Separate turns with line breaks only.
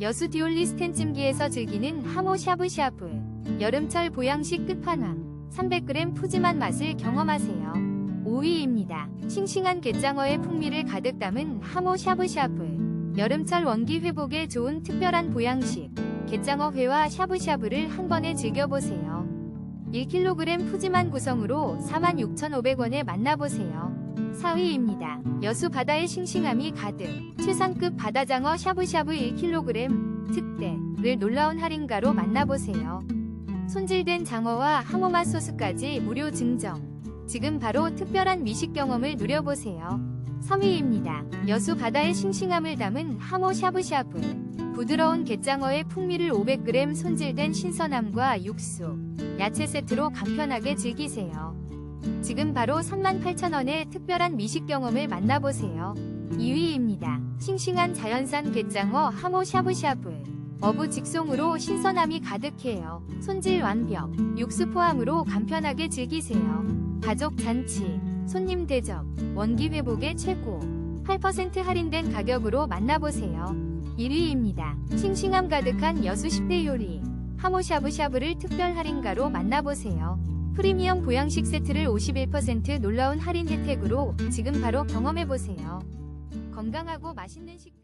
여수 디올리 스텐 찜기에서 즐기는 하모 샤브샤브. 여름철 보양식 끝판왕. 300g 푸짐한 맛을 경험하세요. 5위입니다. 싱싱한 갯장어의 풍미를 가득 담은 하모 샤브샤브. 여름철 원기 회복에 좋은 특별한 보양식. 갯장어 회와 샤브샤브를 한 번에 즐겨보세요. 1kg 푸짐한 구성으로 46,500원에 만나보세요. 4위입니다. 여수 바다의 싱싱함이 가득. 최상급 바다장어 샤브샤브 1kg 특대를 놀라운 할인가로 만나보세요. 손질된 장어와 항어맛 소스까지 무료 증정. 지금 바로 특별한 미식 경험을 누려보세요. 3위입니다. 여수 바다의 싱싱함을 담은 하모 샤브샤브. 부드러운 갯장어의 풍미를 500g 손질된 신선함과 육수, 야채 세트로 간편하게 즐기세요. 지금 바로 38,000원의 특별한 미식 경험을 만나보세요. 2위입니다. 싱싱한 자연산 갯장어 하모 샤브샤브. 어부 직송으로 신선함이 가득해요. 손질 완벽, 육수 포함으로 간편하게 즐기세요. 가족 잔치, 손님 대접, 원기 회복에 최고. 8% 할인된 가격으로 만나보세요. 1위입니다. 싱싱함 가득한 여수 10대 요리. 하모 샤브샤브를 특별 할인가로 만나보세요. 프리미엄 보양식 세트를 51% 놀라운 할인 혜택으로 지금 바로 경험해보세요. 건강하고 맛있는 식품